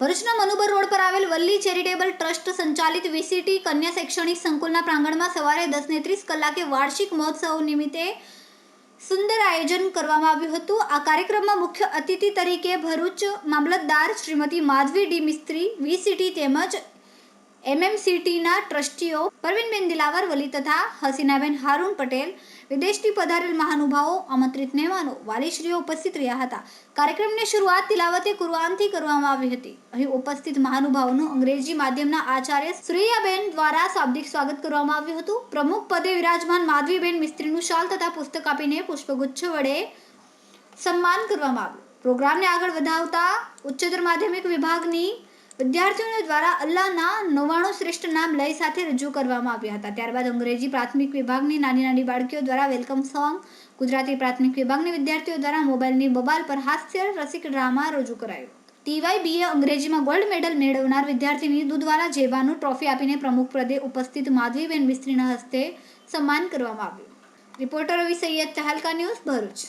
ભરૂચના મનુબર રોડ પર આવેલ વલ્લી ચેરિટેબલ ટ્રસ્ટ સંચાલિત વીસીટી કન્યા શૈક્ષણિક સંકુલના પ્રાંગણમાં સવારે દસને ત્રીસ કલાકે વાર્ષિક મહોત્સવ નિમિત્તે સુંદર આયોજન કરવામાં આવ્યું હતું. આ કાર્યક્રમમાં મુખ્ય અતિથિ તરીકે ભરૂચ મામલતદાર શ્રીમતી માધવી ડી મિસ્ત્રી, વીસીટી તેમજ એમએમસીટીના ટ્રસ્ટીઓ પરવીનબેન દિલાવર વલી તથા હસીનાબેન હારૂન પટેલ વિદેશથી પધારેલ મહાનુભાવો આમંત્રિત મહેમાનો, વાલીશ્રીઓ ઉપસ્થિત રહ્યા હતા. કાર્યક્રમની શરૂઆત તિલાવતે કુરઆનથી કરવામાં આવી હતી. અહીં ઉપસ્થિત મહાનુભાવોનું અંગ્રેજી માધ્યમના આચાર્ય શ્રેયાબેન દ્વારા શાબ્દિક સ્વાગત કરવામાં આવ્યું હતું. પ્રમુખ પદે વિરાજમાન માધવીબેન મિસ્ત્રીનું શાલ તથા પુસ્તક આપીને પુષ્પગુચ્છ વડે સન્માન કરવામાં આવ્યું. પ્રોગ્રામને આગળ વધાવતા ઉચ્ચતર માધ્યમિક વિભાગની વિદ્યાર્થીઓ દ્વારા અલ્લાહના નવ્વાણું શ્રેષ્ઠ નામ લય સાથે રજૂ કરવામાં આવ્યા હતા. ત્યારબાદ અંગ્રેજી પ્રાથમિક વિભાગની નાની નાની બાળકીઓ દ્વારા વેલકમ સોંગ, ગુજરાતી પ્રાથમિક વિભાગની વિદ્યાર્થીઓ દ્વારા મોબાઈલની બબાલ પર હાસ્ય રસિક ડ્રામા રજૂ કરાયો. ટીવાય બીએ અંગ્રેજીમાં ગોલ્ડ મેડલ મેળવનાર વિદ્યાર્થીની દૂધવાલા જેવાનું ટ્રોફી આપીને પ્રમુખ પદે ઉપસ્થિત માધવીબેન મિસ્ત્રીના હસ્તે સન્માન કરવામાં આવ્યું. Reporter Ravi Syed Tehelka news Bharuch.